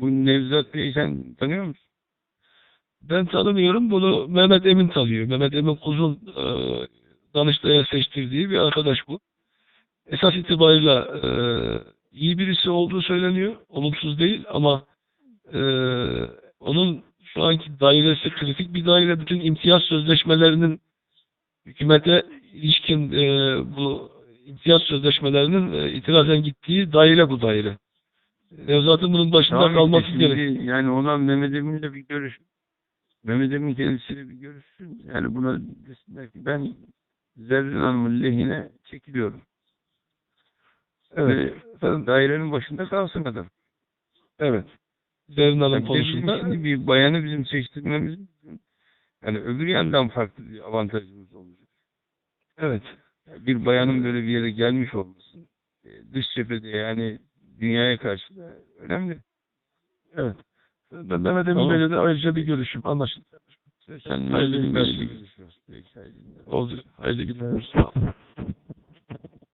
Bu Nevzat Bey'i sen tanıyor musun? Ben tanımıyorum. Bunu Mehmet Emin tanıyor. Mehmet Emin Kuz'un e, Danıştay'a seçtirdiği bir arkadaş bu. Esas itibarıyla e, iyi birisi olduğu söyleniyor. Olumsuz değil ama e, onun şu anki dairesi kritik bir daire. Bütün imtiyaz sözleşmelerinin hükümete ilişkin e, bu imtiyaz sözleşmelerinin e, itirazen gittiği daire bu daire. Bunun başında işte kalması gerek. Yani ona Mehmet Emin'le bir görüş. Mehmet Emin kendisiyle bir görüşsün. Yani buna desinler ki ben Zerrin Hanım'ın lehine çekiliyorum. Evet. Ve dairenin başında kalsın adam. Evet. Zerrin Hanım Yani konusunda şimdi bir bayanı bizim seçtirmemiz yani öbür yandan farklı bir avantajımız olacak. evet. Yani bir bayanın böyle bir yere gelmiş olması e, dış cephede yani dünyaya karşı da önemli. Evet. Ben Mehmet Emin Tamam. Bey'le de ayrıca bir görüşüm. Anlaşıldı. Sen Hayırlı günler. Oldu. Hayırlı günler. Sağ olun.